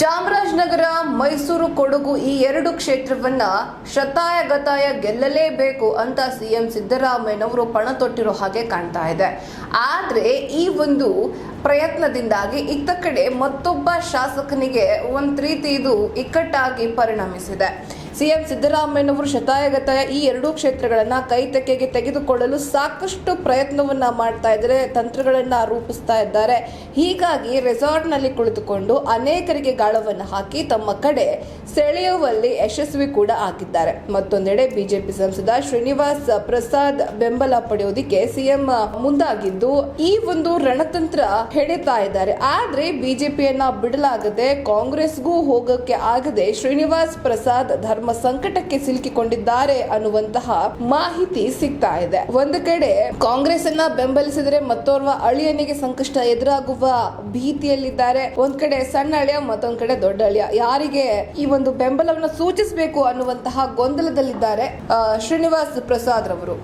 ಚಾಮರಾಜನಗರ, ಮೈಸೂರು, ಕೊಡಗು ಈ ಎರಡು ಕ್ಷೇತ್ರವನ್ನ ಶತಾಯ ಗತಾಯ ಗೆಲ್ಲಲೇಬೇಕು ಅಂತ ಸಿಎಂ ಸಿದ್ದರಾಮಯ್ಯನವರು ಪಣ ತೊಟ್ಟಿರೋ ಹಾಗೆ ಕಾಣ್ತಾ ಇದೆ. ಆದ್ರೆ ಈ ಒಂದು ಪ್ರಯತ್ನದಿಂದಾಗಿ ಇತ್ತ ಕಡೆ ಮತ್ತೊಬ್ಬ ಶಾಸಕನಿಗೆ ಒಂದ್ ರೀತಿ ಇದು ಇಕ್ಕಟ್ಟಾಗಿ ಪರಿಣಮಿಸಿದೆ. ಸಿಎಂ ಸಿದ್ದರಾಮಯ್ಯನವರು ಶತಾಯಗತಾಯ ಈ ಎರಡೂ ಕ್ಷೇತ್ರಗಳನ್ನ ಕೈ ತೆಕೆಗೆ ತೆಗೆದುಕೊಳ್ಳಲು ಸಾಕಷ್ಟು ಪ್ರಯತ್ನವನ್ನ ಮಾಡ್ತಾ ಇದ್ದಾರೆ, ತಂತ್ರಗಳನ್ನ ರೂಪಿಸ್ತಾ ಇದ್ದಾರೆ. ಹೀಗಾಗಿ ರೆಸಾರ್ಟ್ನಲ್ಲಿ ಕುಳಿತುಕೊಂಡು ಅನೇಕರಿಗೆ ಗಾಳವನ್ನು ಹಾಕಿ ತಮ್ಮ ಕಡೆ ಸೆಳೆಯುವಲ್ಲಿ ಯಶಸ್ವಿ ಕೂಡ ಆಗಿದ್ದಾರೆ. ಮತ್ತೊಂದೆಡೆ ಬಿಜೆಪಿ ಸಂಸದ ಶ್ರೀನಿವಾಸ್ ಪ್ರಸಾದ್ ಬೆಂಬಲ ಪಡೆಯೋದಿಕ್ಕೆ ಸಿಎಂ ಮುಂದಾಗಿದ್ದು ಈ ಒಂದು ರಣತಂತ್ರ ಹೆಡಿತಾ ಇದ್ದಾರೆ. ಆದ್ರೆ ಬಿಜೆಪಿಯನ್ನ ಬಿಡಲಾಗದೆ ಕಾಂಗ್ರೆಸ್ಗೂ ಹೋಗಕ್ಕೆ ಆಗದೆ ಶ್ರೀನಿವಾಸ್ ಪ್ರಸಾದ್ ಧರ್ಮ ಸಂಕಟಕ್ಕೆ ಸಿಲುಕಿಕೊಂಡಿದ್ದಾರೆ ಅನ್ನುವಂತಹ ಮಾಹಿತಿ ಸಿಗ್ತಾ ಇದೆ. ಒಂದು ಕಡೆ ಕಾಂಗ್ರೆಸ್ ಅನ್ನ ಬೆಂಬಲಿಸಿದರೆ ಮತ್ತೋರ್ವ ಅಳಿಯನಿಗೆ ಸಂಕಷ್ಟ ಎದುರಾಗುವ ಭೀತಿಯಲ್ಲಿದ್ದಾರೆ. ಒಂದ್ ಕಡೆ ಸಣ್ಣ ಅಳಿಯ, ಮತ್ತೊಂದ್ ಕಡೆ ದೊಡ್ಡ ಅಳಿಯ. ಯಾರಿಗೆ ಈ ಒಂದು ಬೆಂಬಲವನ್ನು ಸೂಚಿಸಬೇಕು ಅನ್ನುವಂತಹ ಗೊಂದಲದಲ್ಲಿದ್ದಾರೆ ಶ್ರೀನಿವಾಸ್ ಪ್ರಸಾದ್ ರವರು.